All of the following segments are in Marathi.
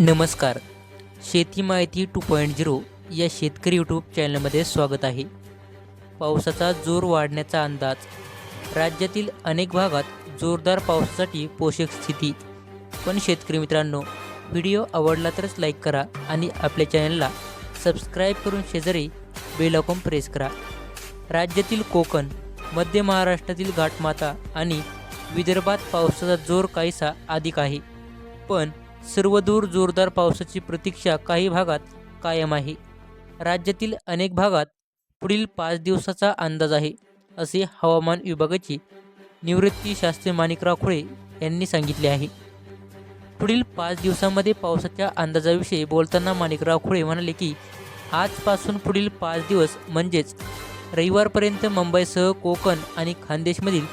नमस्कार. शेती माहिती टू पॉईंट झिरो या शेतकरी यूट्यूब चॅनलमध्ये स्वागत आहे. पावसाचा जोर वाढण्याचा अंदाज. राज्यातील अनेक भागात जोरदार पावसासाठी पोषक स्थिती. पण शेतकरी मित्रांनो व्हिडिओ आवडला तरच लाईक करा आणि आपल्या चॅनलला सबस्क्राईब करून शेजारी बेलॉकॉम प्रेस करा. राज्यातील कोकण मध्य महाराष्ट्रातील घाटमाता आणि विदर्भात पावसाचा जोर काहीसा अधिक आहे. पण सर्वदूर जोरदार पावसाची प्रतीक्षा काही भागात कायम आहे. राज्यातील अनेक भागात पुढील पाच दिवसाचा अंदाज आहे असे हवामान विभागाचे निवृत्ती शास्त्री माणिकराव खुळे यांनी सांगितले आहे. पुढील पाच दिवसामध्ये पावसाच्या अंदाजाविषयी बोलताना माणिकराव खुळे म्हणाले की आजपासून पुढील पाच दिवस म्हणजेच रविवारपर्यंत मुंबईसह कोकण आणि खानदेशमधील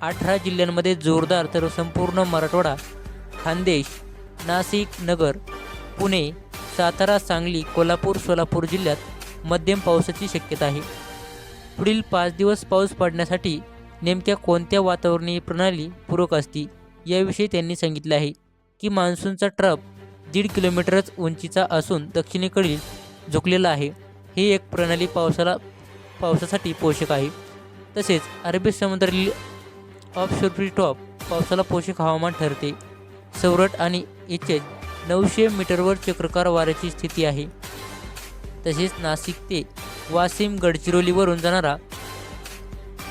अठरा जिल्ह्यांमध्ये जोरदार तर संपूर्ण मराठवाडा खानदेश नाशिक नगर पुणे सातारा सांगली कोल्हापूर सोलापूर जिल्ह्यात मध्यम पावसाची शक्यता आहे. पुढील पाच दिवस पाऊस पडण्यासाठी नेमक्या कोणत्या वातावरणीय प्रणाली पूरक असती याविषयी त्यांनी सांगितले आहे की मान्सूनचा ट्रप दीड किलोमीटरच उंचीचा असून दक्षिणेकडील झुकलेला आहे. ही एक प्रणाली पावसाला पावसासाठी पोषक आहे. तसेच अरबी समुद्रातील ऑफशोर टॉप पावसाला पोषक हवामान ठरते. सौरट आणि इचेज नऊशे मीटरवर चक्रकार वाऱ्याची स्थिती आहे. तसेच नाशिक ते वाशिम गडचिरोलीवरून जाणारा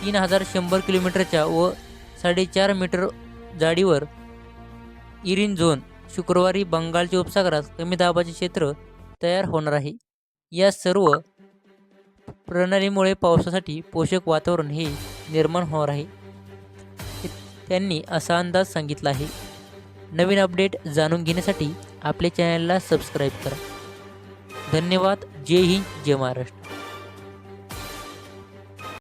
तीन हजार शंभर किलोमीटरच्या व साडेचार मीटर जाडीवर इरिन झोन शुक्रवारी बंगालच्या उपसागरात कमी दाबाचे क्षेत्र तयार होणार आहे. या सर्व प्रणालीमुळे पावसासाठी पोषक वातावरण हे निर्माण होणार आहे. त्यांनी असा अंदाज सांगितला आहे. नवीन अपडेट जाणून घेण्यासाठी आपल्या चॅनलला सबस्क्राईब करा. धन्यवाद. जय हिंद. जय महाराष्ट्र.